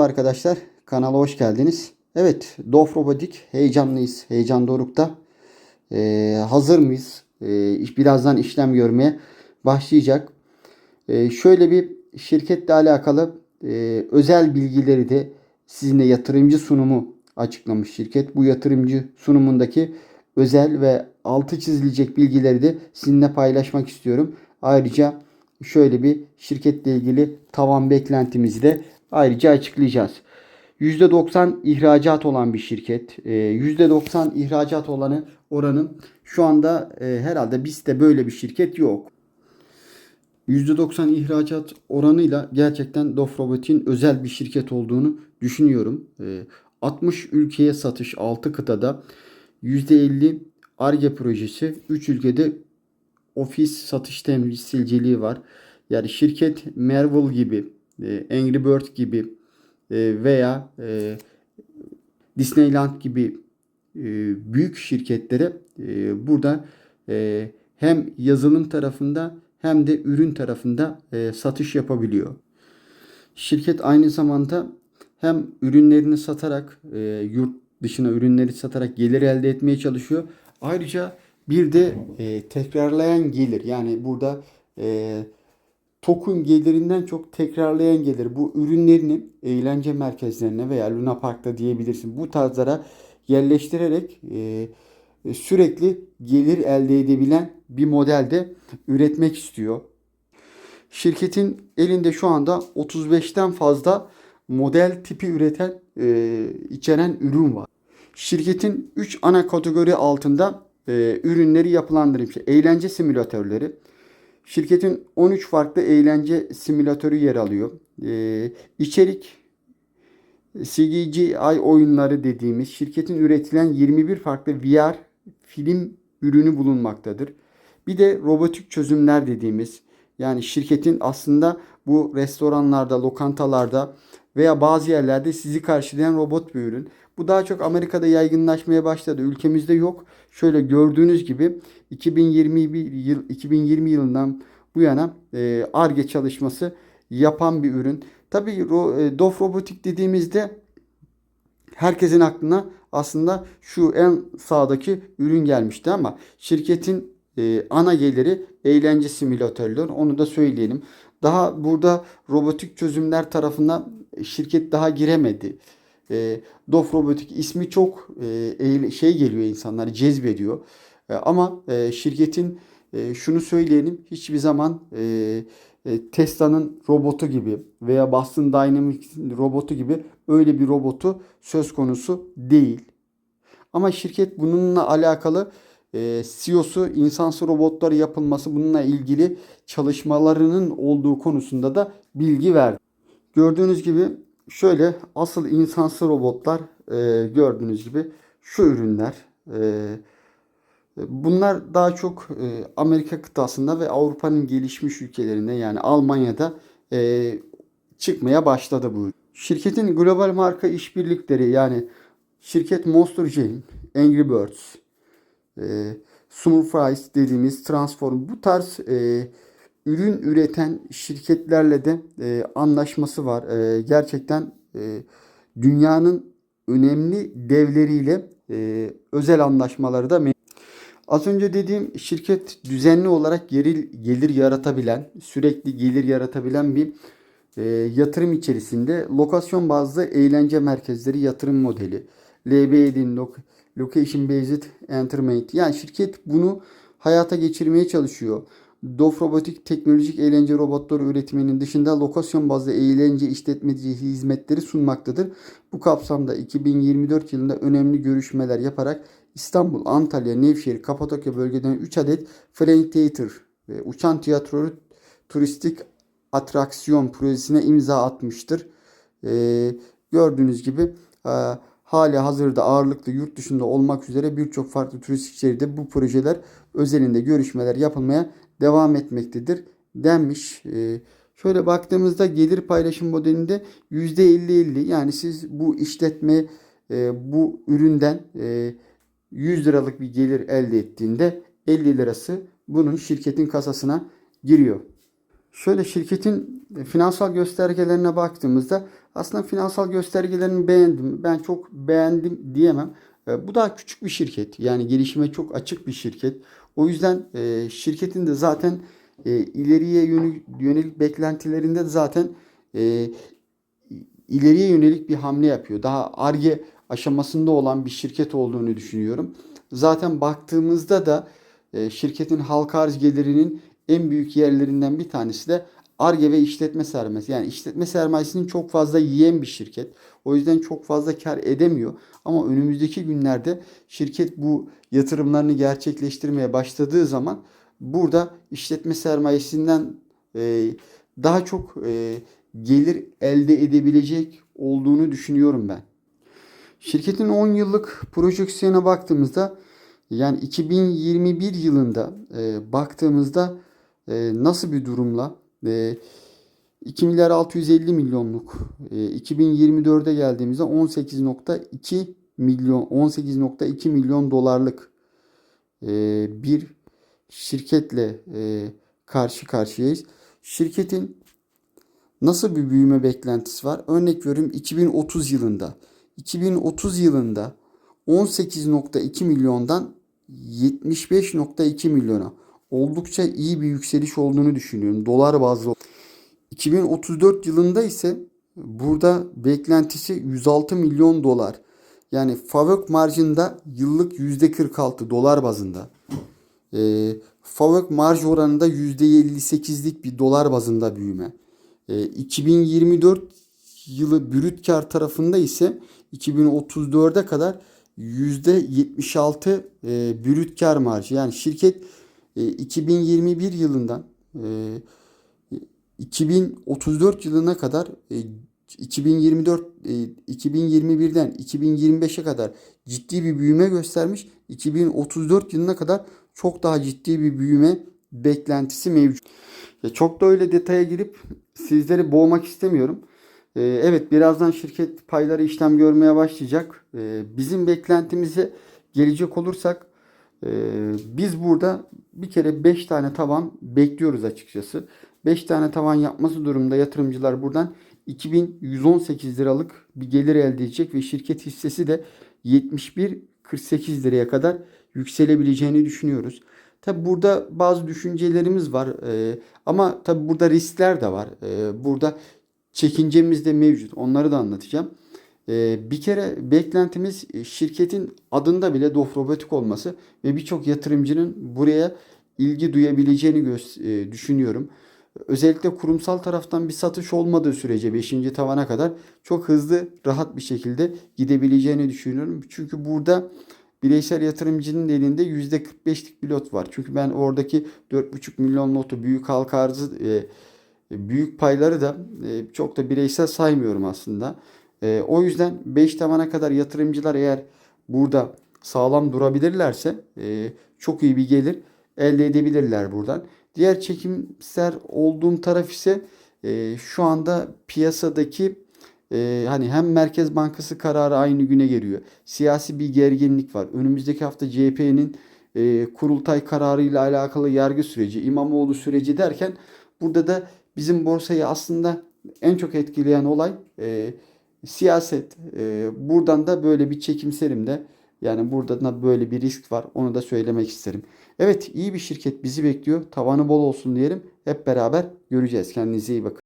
Arkadaşlar kanala hoş geldiniz. Evet Dof Robotik heyecanlıyız. Heyecan dorukta. Ee, hazır mıyız? Ee, birazdan işlem görmeye başlayacak. Ee, şöyle bir şirketle alakalı e, özel bilgileri de sizinle yatırımcı sunumu açıklamış şirket. Bu yatırımcı sunumundaki özel ve altı çizilecek bilgileri de sizinle paylaşmak istiyorum. Ayrıca şöyle bir şirketle ilgili tavan beklentimizi de ayrıca açıklayacağız. %90 ihracat olan bir şirket. Ee, %90 ihracat olanı oranı şu anda e, herhalde bizde böyle bir şirket yok. %90 ihracat oranıyla gerçekten Dof Robotik'in özel bir şirket olduğunu düşünüyorum. Ee, 60 ülkeye satış 6 kıtada %50 ARGE projesi 3 ülkede ofis satış temsilciliği var. Yani şirket Marvel gibi, e, Angry Bird gibi e, veya e, Disneyland gibi büyük şirketlere burada hem yazılım tarafında hem de ürün tarafında satış yapabiliyor. Şirket aynı zamanda hem ürünlerini satarak e, yurt dışına ürünleri satarak gelir elde etmeye çalışıyor. Ayrıca bir de e, tekrarlayan gelir yani burada e, TOK'un gelirinden çok tekrarlayan gelir. Bu ürünlerini eğlence merkezlerine veya Luna Park'ta diyebilirsin. Bu tarzlara yerleştirerek e, sürekli gelir elde edebilen bir modelde üretmek istiyor. Şirketin elinde şu anda 35'ten fazla model tipi üreten e, içeren ürün var. Şirketin 3 ana kategori altında e, ürünleri yapılandırmış. Eğlence simülatörleri. Şirketin 13 farklı eğlence simülatörü yer alıyor. E, içerik CGI oyunları dediğimiz şirketin üretilen 21 farklı VR film ürünü bulunmaktadır. Bir de robotik çözümler dediğimiz yani şirketin aslında bu restoranlarda, lokantalarda veya bazı yerlerde sizi karşılayan robot bir ürün. Bu daha çok Amerika'da yaygınlaşmaya başladı. Ülkemizde yok. Şöyle gördüğünüz gibi 2021 yıl 2020 yılından bu yana e, ARGE çalışması yapan bir ürün. Tabii e, Dof Robotik dediğimizde herkesin aklına aslında şu en sağdaki ürün gelmişti ama şirketin e, ana geliri eğlence simülatörleri onu da söyleyelim. Daha burada robotik çözümler tarafına şirket daha giremedi. E, Dof Robotik ismi çok e, şey geliyor insanları cezbediyor. E, ama e, şirketin e, şunu söyleyelim hiçbir zaman e, e, Tesla'nın robotu gibi veya Boston Dynamics'in robotu gibi öyle bir robotu söz konusu değil. Ama şirket bununla alakalı e, CEO'su insansı robotları yapılması bununla ilgili çalışmalarının olduğu konusunda da bilgi verdi. Gördüğünüz gibi şöyle asıl insansı robotlar e, gördüğünüz gibi şu ürünler. E, bunlar daha çok e, Amerika kıtasında ve Avrupa'nın gelişmiş ülkelerinde yani Almanya'da e, çıkmaya başladı bu. Şirketin global marka işbirlikleri yani şirket Monster Jam, Angry Birds, e, Small Fries dediğimiz Transform bu tarz e, ürün üreten şirketlerle de e, anlaşması var. E, gerçekten e, dünyanın önemli devleriyle e, özel anlaşmaları da. Az önce dediğim şirket düzenli olarak gelir, gelir yaratabilen, sürekli gelir yaratabilen bir e, yatırım içerisinde lokasyon bazlı eğlence merkezleri yatırım modeli. LBED'in Lo- Location Based Entertainment. Yani şirket bunu hayata geçirmeye çalışıyor. Dof Robotik teknolojik eğlence robotları üretiminin dışında lokasyon bazlı eğlence işletmeci hizmetleri sunmaktadır. Bu kapsamda 2024 yılında önemli görüşmeler yaparak İstanbul, Antalya, Nevşehir, Kapadokya bölgeden 3 adet Flying Theater ve uçan tiyatro turistik atraksiyon projesine imza atmıştır. Ee, gördüğünüz gibi e, hali hazırda ağırlıklı yurt dışında olmak üzere birçok farklı turistik şehirde bu projeler özelinde görüşmeler yapılmaya devam etmektedir denmiş. Ee, şöyle baktığımızda gelir paylaşım modelinde %50-50 yani siz bu işletme e, bu üründen e, 100 liralık bir gelir elde ettiğinde 50 lirası bunun şirketin kasasına giriyor. Şöyle şirketin finansal göstergelerine baktığımızda Aslında finansal göstergelerini beğendim. Ben çok beğendim diyemem. E, Bu daha küçük bir şirket. Yani gelişime çok açık bir şirket. O yüzden e, şirketin de zaten e, ileriye yönelik, beklentilerinde de zaten e, ileriye yönelik bir hamle yapıyor. Daha Ar-Ge aşamasında olan bir şirket olduğunu düşünüyorum. Zaten baktığımızda da e, şirketin halka arz gelirinin en büyük yerlerinden bir tanesi de Ar-Ge ve işletme sermayesi. Yani işletme sermayesini çok fazla yiyen bir şirket. O yüzden çok fazla kar edemiyor. Ama önümüzdeki günlerde şirket bu yatırımlarını gerçekleştirmeye başladığı zaman burada işletme sermayesinden e, daha çok e, gelir elde edebilecek olduğunu düşünüyorum ben. Şirketin 10 yıllık projeksiyona baktığımızda yani 2021 yılında e, baktığımızda e, nasıl bir durumla 2 milyar 650 milyonluk e, 2024'e geldiğimizde 18.2 milyon 18.2 milyon dolarlık e, bir şirketle e, karşı karşıyayız. Şirketin nasıl bir büyüme beklentisi var? Örnek veriyorum 2030 yılında. 2030 yılında 18.2 milyondan 75.2 milyona oldukça iyi bir yükseliş olduğunu düşünüyorum. Dolar bazlı. 2034 yılında ise burada beklentisi 106 milyon dolar. Yani FAVÖK marjında yıllık %46 dolar bazında. E, FAVÖK marj oranında %58'lik bir dolar bazında büyüme. E, 2024 yılı brüt kar tarafında ise 2034'e kadar %76 e, brüt kar marjı. Yani şirket 2021 yılından e, 2034 yılına kadar e, 2024 e, 2021'den 2025'e kadar ciddi bir büyüme göstermiş. 2034 yılına kadar çok daha ciddi bir büyüme beklentisi mevcut. Çok da öyle detaya girip sizleri boğmak istemiyorum. Ee, evet birazdan şirket payları işlem görmeye başlayacak. Ee, bizim beklentimize gelecek olursak e, biz burada bir kere 5 tane tavan bekliyoruz açıkçası. 5 tane tavan yapması durumunda yatırımcılar buradan 2118 liralık bir gelir elde edecek ve şirket hissesi de 71.48 liraya kadar yükselebileceğini düşünüyoruz. Tabi burada bazı düşüncelerimiz var Ee, ama tabi burada riskler de var. Ee, burada çekincemiz de mevcut. Onları da anlatacağım. Ee, bir kere beklentimiz e, şirketin adında bile Dof Robotik olması ve birçok yatırımcının buraya ilgi duyabileceğini e, düşünüyorum. Özellikle kurumsal taraftan bir satış olmadığı sürece 5. tavana kadar çok hızlı, rahat bir şekilde gidebileceğini düşünüyorum. Çünkü burada bireysel yatırımcının elinde %45'lik bir lot var. Çünkü ben oradaki 4,5 milyon lotu büyük halka arzı e, büyük payları da çok da bireysel saymıyorum aslında. E, o yüzden 5 tavana kadar yatırımcılar eğer burada sağlam durabilirlerse e, çok iyi bir gelir elde edebilirler buradan. Diğer çekimser olduğum taraf ise e, şu anda piyasadaki e, hani hem Merkez Bankası kararı aynı güne geliyor. Siyasi bir gerginlik var. Önümüzdeki hafta CHP'nin e, kurultay kararıyla alakalı yargı süreci, İmamoğlu süreci derken burada da bizim borsayı aslında en çok etkileyen olay e, siyaset. E, buradan da böyle bir çekimserim de yani burada da böyle bir risk var. Onu da söylemek isterim. Evet iyi bir şirket bizi bekliyor. Tavanı bol olsun diyelim. Hep beraber göreceğiz. Kendinize iyi bakın.